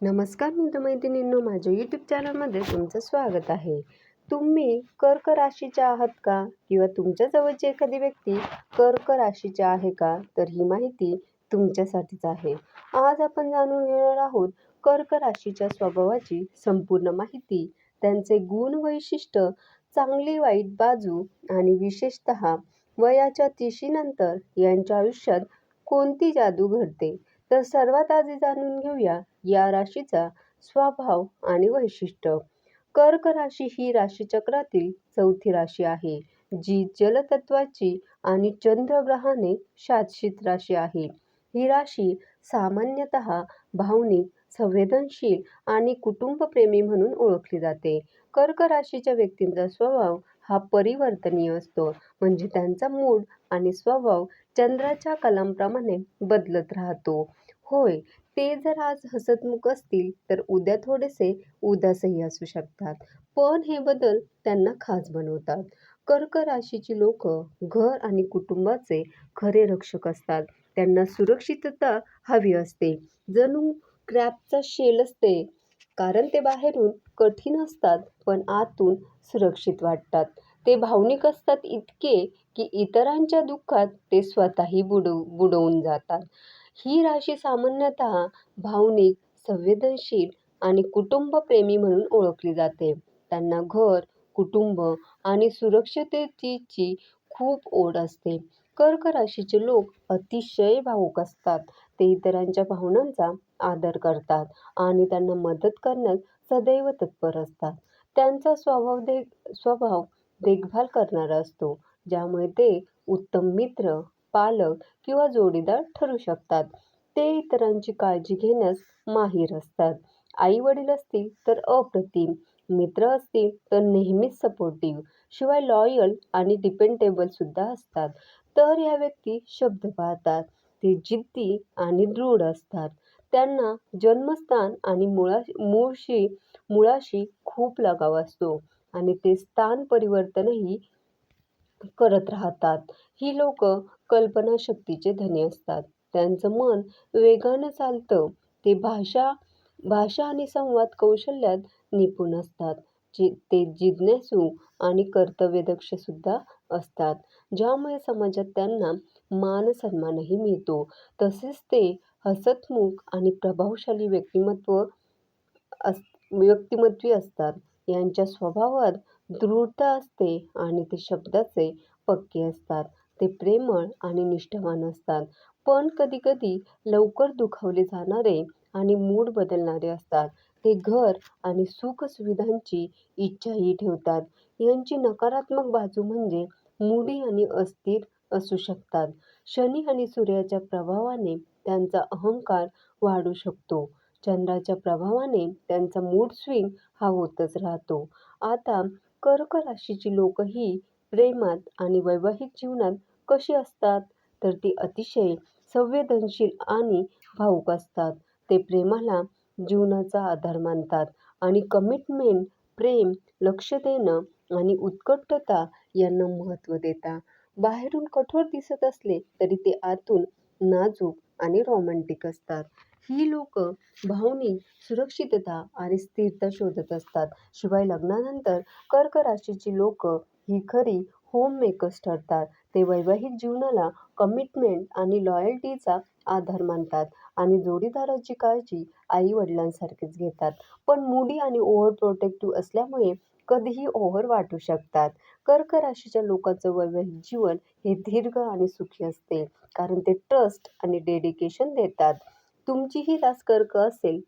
नमस्कार मित्रमैत्रिणींनो माझ्या यूट्यूब चॅनलमध्ये तुमचं स्वागत आहे. तुम्ही कर्क राशीच्या आहात का? किंवा तुमच्या जवळची एखादी व्यक्ती कर्क राशीची आहे का? तर ही माहिती तुमच्यासाठीच आहे. आज आपण जाणून घेणार आहोत कर्क राशीच्या स्वभावाची संपूर्ण माहिती. त्यांचे गुण वैशिष्ट्य चांगली वाईट बाजू आणि विशेषत वयाच्या तिशीनंतर यांच्या आयुष्यात कोणती जादू घडते? तर सर्वात आधी जाणून घेऊया या राशीचा स्वभाव आणि वैशिष्ट्य. कर्क राशी ही राशीचक्रातील चौथी राशी आहे जी जलतत्वाची आणि चंद्रग्रहाने शासित राशी आहे. ही राशी सामान्यतः भावनिक संवेदनशील आणि कुटुंबप्रेमी म्हणून ओळखली जाते. कर्क राशीच्या व्यक्तींचा स्वभाव हा परिवर्तनीय असतो. म्हणजे त्यांचा मूड आणि स्वभाव चंद्राच्या कलांप्रमाणे बदलत राहतो. होय ते जर आज हसतमुख असतील तर उद्या थोडेसे उदासही असू शकतात. पण हे बदल त्यांना खास बनवतात. कर्क राशीची लोक घर आणि कुटुंबाचे खरे रक्षक असतात. त्यांना सुरक्षितता हवी असते. जणू क्रॅपचा शेल असते. कारण ते बाहेरून कठीण असतात पण आतून सुरक्षित वाटतात. ते भावनिक असतात इतके की इतरांच्या दुःखात ते स्वतःही बुडव बुडवून जातात. ही राशी सामान्यतः भावनिक संवेदनशील आणि कुटुंबप्रेमी म्हणून ओळखली जाते. त्यांना घर कुटुंब आणि सुरक्षिततेची खूप ओढ असते. कर्क राशीचे लोक अतिशय भावुक असतात. ते इतरांच्या भावनांचा आदर करतात आणि त्यांना मदत करण्यास सदैव तत्पर असतात. त्यांचा स्वभाव दे स्वभाव देखभाल करणारा असतो ज्यामुळे ते उत्तम मित्र पालक किंवा जोडीदार ठरू शकतात. ते इतरांची काळजी घेण्यास माहीर असतात. आई वडील असतील तर अप्रतिम मित्र असतील तर नेहमीच सपोर्टिव्ह शिवाय लॉयल आणि डिपेंडेबल सुद्धा असतात. तर ह्या व्यक्ती शब्द पाहतात ते जिद्दी आणि दृढ असतात. त्यांना जन्मस्थान आणि मुळा मूळशी मुळाशी खूप लगाव असतो आणि ते स्थान परिवर्तनही करत राहतात. ही लोक कल्पनाशक्तीचे धनी असतात. त्यांचं मन वेगानं चालतं. ते भाषा भाषा आणि संवाद कौशल्यात निपुण असतात. जे ते जिज्ञासू आणि कर्तव्यदक्षसुद्धा असतात. ज्यामुळे समाजात त्यांना मान सन्मानही मिळतो. तसेच ते हसतमुख आणि प्रभावशाली व्यक्तिमत्व अस व्यक्तिमत्वी असतात. यांच्या स्वभावात दृढता असते आणि ते शब्दाचे पक्के असतात. ते प्रेमळ आणि निष्ठावान असतात. पण कधीकधी लवकर दुखावले जाणारे आणि मूड बदलणारे असतात. ते घर आणि सुखसुविधांची इच्छाही ठेवतात. यांची नकारात्मक बाजू म्हणजे मुडी आणि अस्थिर असू शकतात. शनी आणि सूर्याच्या प्रभावाने त्यांचा अहंकार वाढू शकतो. चंद्राच्या प्रभावाने त्यांचा मूड स्विंग हा होतच राहतो. आता कर्क राशीची लोक ही प्रेमात आणि वैवाहिक जीवनात कशी असतात? तर ती अतिशय संवेदनशील आणि भाऊक असतात. ते प्रेमाला जीवनाचा आधार मानतात आणि कमिटमेंट प्रेम लक्ष देणं आणि उत्कटता यांना महत्त्व देतात बाहेरून कठोर दिसत असले तरी ते आतून नाजूक आणि रोमॅन्टिक असतात. ही लोक भावनिक सुरक्षितता आणि स्थिरता शोधत असतात. शिवाय लग्नानंतर कर्क राशीची लोक ही खरी होम मेकर्स ठरतात. ते वैवाहिक जीवनाला कमिटमेंट आणि लॉयल्टीचा आधार मानतात आणि जोडीदाराची काळजी आई वडिलांसारखीच घेतात. पण मुडी आणि ओव्हर प्रोटेक्टिव्ह असल्यामुळे कधीही ओव्हर वाटू शकतात. कर्क राशीच्या लोकांचं वैवाहिक जीवन हे दीर्घ आणि सुखी असते कारण ते ट्रस्ट आणि डेडिकेशन देतात. तुमचीही रास कर्क असेल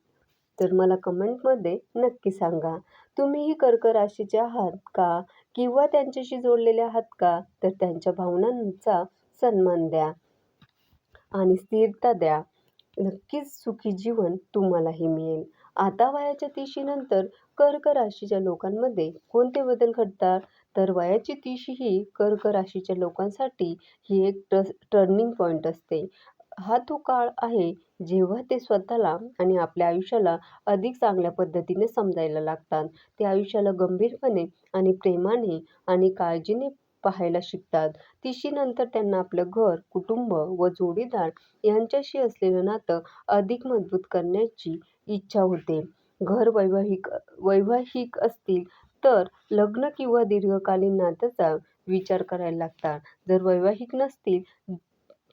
तर मला कमेंटमध्ये नक्की सांगा. तुम्हीही कर्क राशीचे आहात का? किंवा त्यांच्याशी जोडलेले आहात का? तर त्यांच्या भावनांचा सन्मान द्या आणि स्थिरता द्या. नक्कीच सुखी जीवन तुम्हालाही मिळेल. आता वयाच्या तिशीनंतर कर्क राशीच्या लोकांमध्ये कोणते बदल घडतात? तर वयाची तिशी ही कर्क राशीच्या लोकांसाठी ही एक ट टर्निंग पॉईंट असते. हा तो काळ आहे जेव्हा ते स्वतःला आणि आपल्या आयुष्याला अधिक चांगल्या पद्धतीने समजायला लागतात. ते आयुष्याला गंभीरपणे आणि प्रेमाने आणि काळजीने पाहायला शिकतात. तिशीनंतर त्यांना आपलं घर कुटुंब व जोडीदार यांच्याशी असलेलं नातं अधिक मजबूत करण्याची इच्छा होते. घर वैवाहिक वैवाहिक असतील तर लग्न किंवा दीर्घकालीन नात्याचा विचार करायला लागतात. जर वैवाहिक नसतील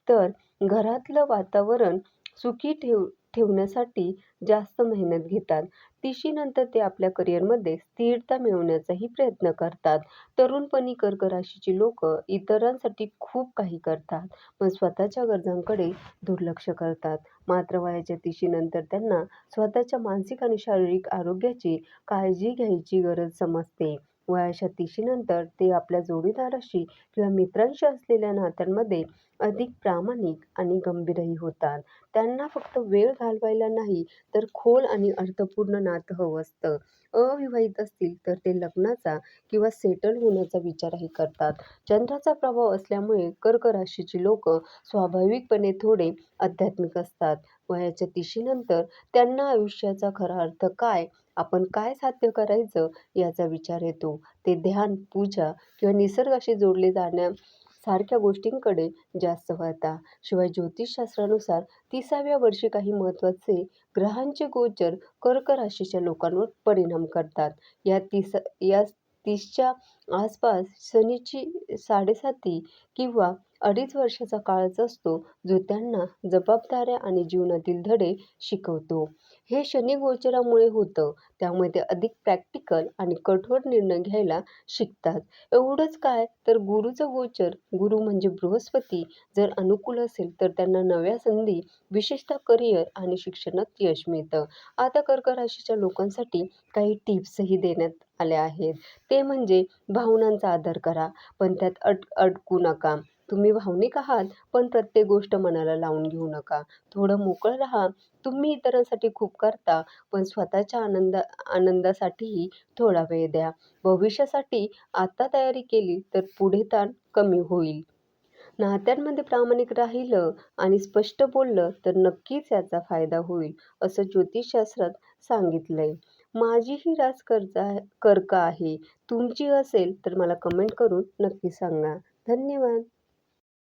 तर घरातलं वातावरण सुखी ठेव ठेवण्यासाठी जास्त मेहनत घेतात. तिशीनंतर ते आपल्या करिअरमध्ये स्थिरता मिळवण्याचाही प्रयत्न करतात. तरुणपणी कर्क राशीची लोक इतरांसाठी खूप काही करतात. पण स्वतःच्या गरजांकडे दुर्लक्ष करतात. मात्र वयाच्या तिशीनंतर त्यांना स्वतःच्या मानसिक आणि शारीरिक आरोग्याची काळजी घ्यायची गरज समजते. वयाच्या तिशीनंतर ते आपल्या जोडीदाराशी किंवा मित्रांशी असलेल्या नात्यांमध्ये अधिक प्रामाणिक आणि गंभीरही होतात. त्यांना फक्त वेळ घालवायला नाही तर खोल आणि अर्थपूर्ण नातं हवं असतं. अविवाहित असतील तर ते लग्नाचा किंवा सेटल होण्याचा विचारही करतात. चंद्राचा प्रभाव असल्यामुळे कर्क राशीची लोक स्वाभाविकपणे थोडे आध्यात्मिक असतात. वयाच्या तिशीनंतर त्यांना आयुष्याचा खरा अर्थ काय आपण काय साध्य करायचं याचा विचार येतो. ते ध्यान पूजा किंवा निसर्गाशी जोडले जाण्या सारख्या गोष्टींकडे जास्त वळता. शिवाय ज्योतिषशास्त्रानुसार तिसाव्या वर्षी काही महत्त्वाचे ग्रहांचे गोचर कर्क राशीच्या लोकांवर परिणाम करतात. या तिस या तीसच्या आसपास शनीची साडेसाती किंवा अडीच वर्षाचा काळच असतो जो त्यांना जबाबदाऱ्या आणि जीवनातील धडे शिकवतो. हे शनी गोचरामुळे होतं त्यामुळे ते अधिक प्रॅक्टिकल आणि कठोर निर्णय घ्यायला शिकतात. एवढंच काय तर गुरुचं गोचर गुरु म्हणजे बृहस्पती जर अनुकूल असेल तर त्यांना नव्या संधी विशेषतः करिअर आणि शिक्षणात यश मिळतं. आता कर्क राशीच्या लोकांसाठी काही टिप्सही देण्यात आल्या आहेत. ते म्हणजे भावनांचा आदर करा पण त्यात अट अडकू नका. तुम्ही भावनिक आहात पण प्रत्येक गोष्ट मनाला लावून घेऊ नका. थोडं मोकळं राहा. तुम्ही इतरांसाठी खूप करता पण स्वतःच्या आनंदा आनंदासाठीही थोडा वेळ द्या. भविष्यासाठी आता तयारी केली तर पुढे ताण कमी होईल. नात्यांमध्ये प्रामाणिक राहिलं आणि स्पष्ट बोललं तर नक्कीच याचा फायदा होईल असं ज्योतिषशास्त्रात सांगितलंय. माझी ही रास कर्जा कर्क आहे. तुमची असेल तर मला कमेंट करून नक्की सांगा. धन्यवाद.